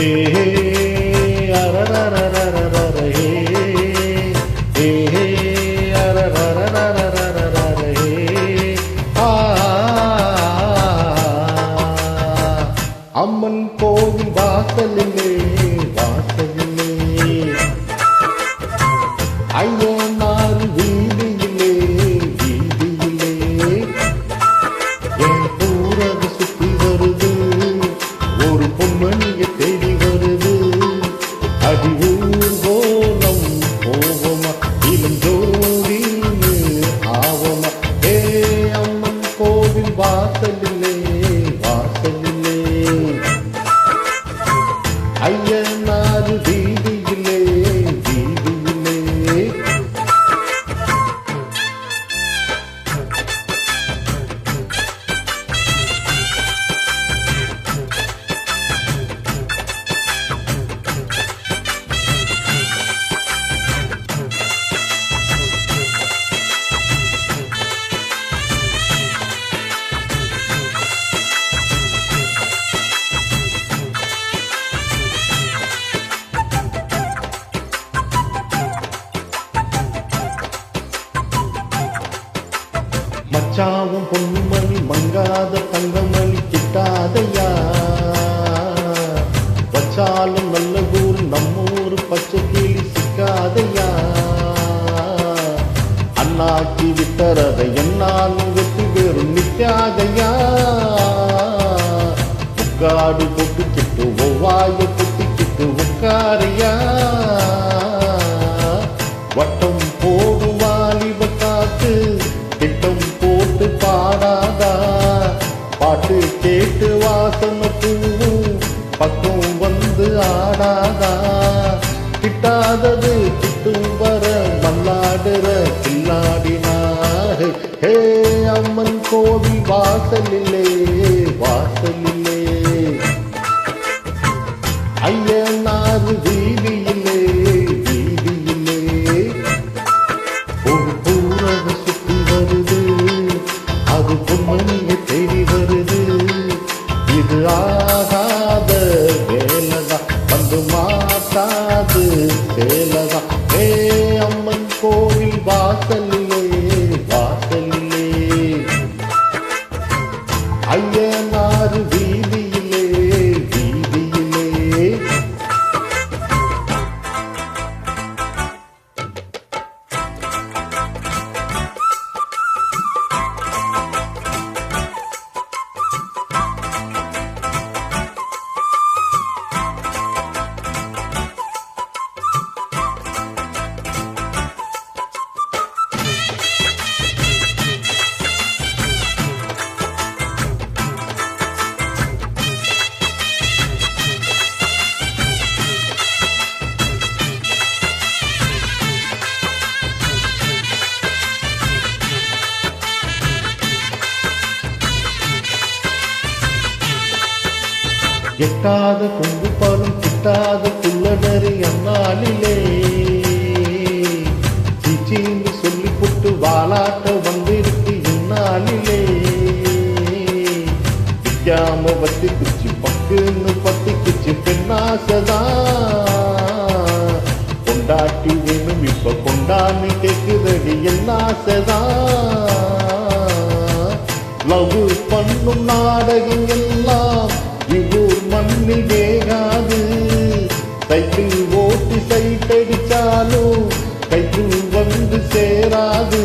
அம்மன் மச்சாவும் பொன்மணி மங்காத தங்கமணி கிட்டாதையா? வச்சாலும் நல்ல ஊர் நம்ம ஊர் பச்சை கிளி சிக்காதையா? அண்ணாக்கி விட்டறதை என்னாலும் வெற்றி பேரும் நிற்காதையா? உட்காடு பொட்டுக்கிட்டு ஒவ்வாய பொட்டிக்கிட்டு உட்காரையா? வட்டம் பக்கம் வந்து ஆடாதா? கிட்டாதது கிட்டும் வர மல்லாடுற கில்லாடினா ஹே அம்மன் கோவில் வாசலிலே வாசலிலே மாட்டாது வேலைதான் ஏ அம்மன் கோவில் வாசலிலே வாசலிலே. ஐயனார் எட்டாத கொங்கு பாலும் கிட்டாத குள்ளனரி அந்நாளிலே. சிச்சின்னு சொல்லி புட்டு வாலாட்ட வந்திருக்கு இந்நாளிலே. விக்காம வத்தி குச்சி பக்குன்னு பத்தி குச்சி பெண்ணாசதான் கொண்டாட்டி வேணும் இப்ப கொண்டான்னு கேக்குதடி என்னாசதான் லவ் பண்ணும் நாடகம் எல்லாம் கண்ணில் வேகாது. சைக்கிள் ஓட்டி சைட்டடிச்சாலும் கையில் வந்து சேராது.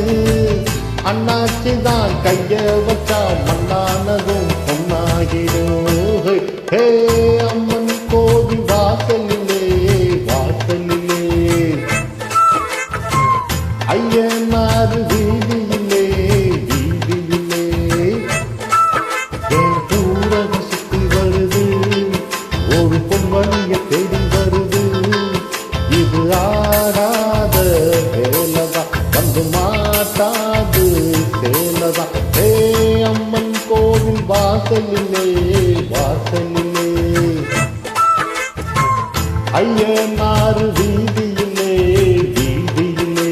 அண்ணாச்சி தான் கைய வச்சா மண்ணானதும் பொன்னாகிடும். ஹே அம்மன் கோவில் வாசலில் வாசலிலே வாசலிலே ஐயனார் வீதியிலே வீதியிலே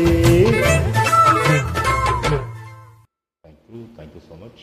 Thank you. Thank you so much.